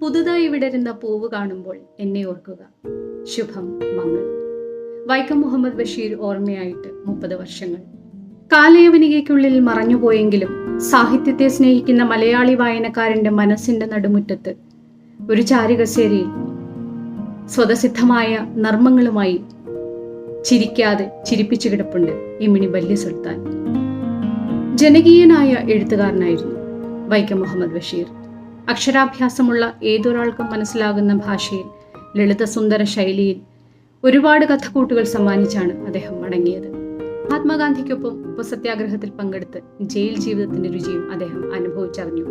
പുതുതായി വിടരുന്ന പൂവ് കാണുമ്പോൾ എന്നെ ഓർക്കുക. ശുഭം മംഗൾ. വൈക്കം മുഹമ്മദ് ബഷീർ ഓർമ്മയായിട്ട് മുപ്പത് വർഷങ്ങൾ. കാലയവനികയ്ക്കുള്ളിൽ മറഞ്ഞുപോയെങ്കിലും സാഹിത്യത്തെ സ്നേഹിക്കുന്ന മലയാളി വായനക്കാരന്റെ മനസ്സിന്റെ നടുമുറ്റത്ത് ഒരു ചാരികസേരിയിൽ സ്വതസിദ്ധമായ നർമ്മങ്ങളുമായി ചിരിക്കാതെ ചിരിപ്പിച്ചു കിടപ്പുണ്ട് ഇമിണി ബല്യ സുൽത്താൻ. ജനകീയനായ എഴുത്തുകാരനായിരുന്നു വൈക്കം മുഹമ്മദ് ബഷീർ. അക്ഷരാഭ്യാസമുള്ള ഏതൊരാൾക്കും മനസ്സിലാകുന്ന ഭാഷയിൽ ലളിതസുന്ദര ശൈലിയിൽ ഒരുപാട് കഥക്കൂട്ടുകൾ സമ്മാനിച്ചാണ് അദ്ദേഹം മടങ്ങിയത്. മഹാത്മാഗാന്ധിക്കൊപ്പം ഉപസത്യാഗ്രഹത്തിൽ പങ്കെടുത്ത് ജയിൽ ജീവിതത്തിന്റെ രുചിയും അദ്ദേഹം അനുഭവിച്ചറിഞ്ഞു.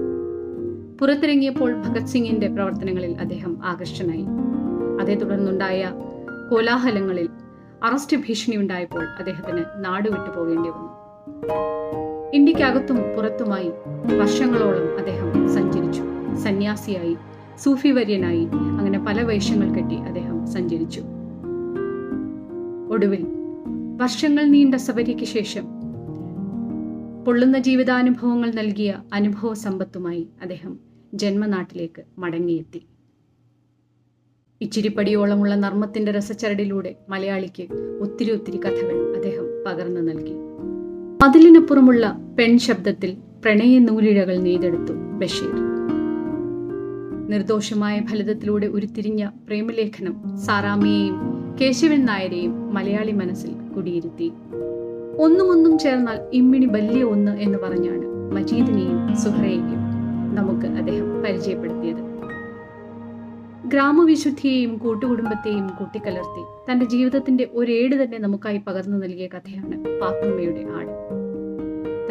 പുറത്തിറങ്ങിയപ്പോൾ ഭഗത് സിംഗിന്റെ പ്രവർത്തനങ്ങളിൽ അദ്ദേഹം ആകർഷനായി അതേ തുടർന്നുണ്ടായ കോലാഹലങ്ങളിൽ അറസ്റ്റ് ഭീഷണി ഉണ്ടായപ്പോൾ അദ്ദേഹത്തിന് നാട് വിട്ടു പോകേണ്ടി വന്നു. ഇന്ത്യക്കകത്തും പുറത്തുമായി വർഷങ്ങളോളം അദ്ദേഹം സഞ്ചരിച്ചു. സന്യാസിയായി സൂഫി വര്യനായി അങ്ങനെ പല വേഷങ്ങൾ കെട്ടി അദ്ദേഹം സഞ്ചരിച്ചു. ഒടുവിൽ വർഷങ്ങൾ നീണ്ട സബരിക്ക് ശേഷം പൊള്ളുന്ന ജീവിതാനുഭവങ്ങൾ നൽകിയ അനുഭവ സമ്പത്തുമായി അദ്ദേഹം ജന്മനാട്ടിലേക്ക് മടങ്ങിയെത്തി. ഇച്ചിരിപ്പടിയോളമുള്ള നർമ്മത്തിന്റെ രസച്ചരടിലൂടെ മലയാളിക്ക് ഒത്തിരി ഒത്തിരി കഥകൾ അദ്ദേഹം പകർന്നു നൽകി. മതിലിനപ്പുറമുള്ള പെൺ ശബ്ദത്തിൽ പ്രണയ നൂലിഴകൾ നെയ്തെടുത്തു ബഷീർ. നിർദോഷമായ ഫലിതത്തിലൂടെ ഉരുത്തിരിഞ്ഞ പ്രേമലേഖനം സാറാമിയെയും കേശവൻ നായരെയും മലയാളി മനസ്സിൽ കുടിയിരുത്തി. ഒന്നും ഒന്നും ചേർന്നാൽ ഇമ്മിണി വലിയ ഒന്ന് എന്ന് പറഞ്ഞാണ് മജീദിനെയും സുഹറയെയും നമുക്ക് അദ്ദേഹം പരിചയപ്പെടുത്തിയത്. ഗ്രാമവിശുദ്ധിയെയും കൂട്ടുകുടുംബത്തെയും കൂട്ടിക്കലർത്തി തന്റെ ജീവിതത്തിന്റെ ഒരേട് തന്നെ നമുക്കായി പകർന്നു നൽകിയ കഥയാണ് പാത്തുമ്മയുടെ ആട്.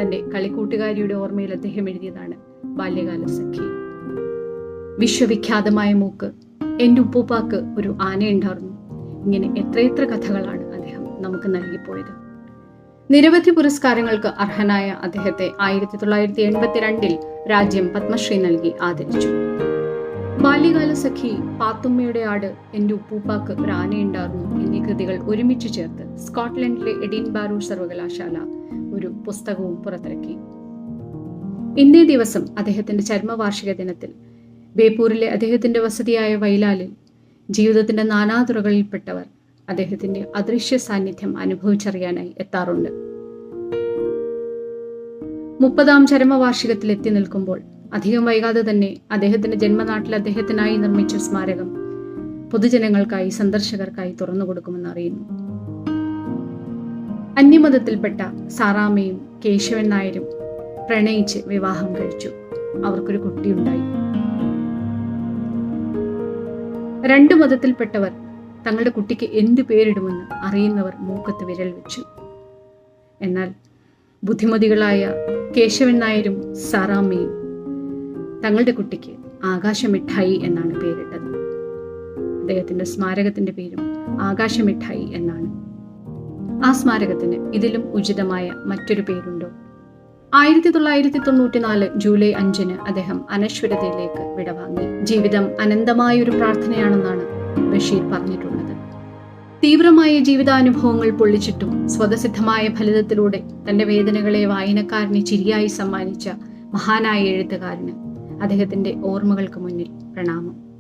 തന്റെ കളിക്കൂട്ടുകാരിയുടെ ഓർമ്മയിൽ അദ്ദേഹം എഴുതിയതാണ് ബാല്യകാല സഖി വിശ്വവിഖ്യാതമായ മൂക്ക്. എന്റെ ഉപ്പൂപ്പാക്ക് ഒരു ആനയുണ്ടായിരുന്നു ഇങ്ങനെ എത്രയെത്ര കഥകളാണ് അദ്ദേഹം നമുക്ക് നൽകിപ്പോയത്. നിരവധി പുരസ്കാരങ്ങൾക്ക് അർഹനായ അദ്ദേഹത്തെ ആയിരത്തി തൊള്ളായിരത്തി എൺപത്തിരണ്ടിൽ രാജ്യം പത്മശ്രീ നൽകി ആദരിച്ചു. ബാല്യകാല സഖി പാത്തുമ്മയുടെ ആട് എന്റെ ഉപ്പൂപ്പാക്ക് ഒരു ആനയുണ്ടായിരുന്നു എന്നീ കൃതികൾ ഒരുമിച്ച് ചേർത്ത് സ്കോട്ട്ലൻഡിലെ എഡിൻ ബാരൂർ സർവകലാശാല ഒരു പുസ്തകവും പുറത്തിറക്കി. ഇന്നേ ദിവസം അദ്ദേഹത്തിന്റെ ചരമവാർഷിക ദിനത്തിൽ ബേപ്പൂരിലെ അദ്ദേഹത്തിന്റെ വസതിയായ വൈലാലിൽ ജീവിതത്തിന്റെ നാനാതുറകളിൽപ്പെട്ടവർ അദ്ദേഹത്തിന്റെ അദൃശ്യ സാന്നിധ്യം അനുഭവിച്ചറിയാനായി എത്താറുണ്ട്. മുപ്പതാം ചരമവാർഷികത്തിൽ എത്തി നിൽക്കുമ്പോൾ അധികം വൈകാതെ തന്നെ അദ്ദേഹത്തിന്റെ ജന്മനാട്ടിൽ അദ്ദേഹത്തിനായി നിർമ്മിച്ച സ്മാരകം പൊതുജനങ്ങൾക്കായി സന്ദർശകർക്കായി തുറന്നു കൊടുക്കുമെന്ന് അറിയുന്നു. അന്യമതത്തിൽപ്പെട്ട സാറാമയും കേശവൻ നായരും പ്രണയിച്ച് വിവാഹം കഴിച്ചു. അവർക്കൊരു കുട്ടിയുണ്ടായി. രണ്ടു മതത്തിൽപ്പെട്ടവർ തങ്ങളുടെ കുട്ടിക്ക് എന്ത് പേരിടുമെന്ന് അറിയുന്നവർ മൂക്കത്ത് വിരൽ വെച്ചു. എന്നാൽ ബുദ്ധിമതികളായ കേശവൻ നായരും സാറാമ്മയും തങ്ങളുടെ കുട്ടിക്ക് ആകാശമിഠായി എന്നാണ് പേരിട്ടത്. അദ്ദേഹത്തിന്റെ സ്മാരകത്തിന്റെ പേരും ആകാശമിഠായി എന്നാണ്. ആ സ്മാരകത്തിന് ഇതിലും ഉചിതമായ മറ്റൊരു പേരുണ്ടോ? ആയിരത്തി തൊള്ളായിരത്തി തൊണ്ണൂറ്റിനാല് ജൂലൈ അഞ്ചിന് അദ്ദേഹം അനശ്വരതയിലേക്ക് വിടവാങ്ങി. ജീവിതം അനന്തമായ ഒരു പ്രാർത്ഥനയാണെന്നാണ് ബഷീർ പറഞ്ഞിട്ടുള്ളത്. തീവ്രമായ ജീവിതാനുഭവങ്ങൾ പൊള്ളിച്ചിട്ടും സ്വതസിദ്ധമായ ഫലിതത്തിലൂടെ തന്റെ വേദനകളെ വായനക്കാരന് ചിരിയായി സമ്മാനിച്ച മഹാനായ എഴുത്തുകാരന് അദ്ദേഹത്തിന്റെ ഓർമ്മകൾക്ക് മുന്നിൽ പ്രണാമം.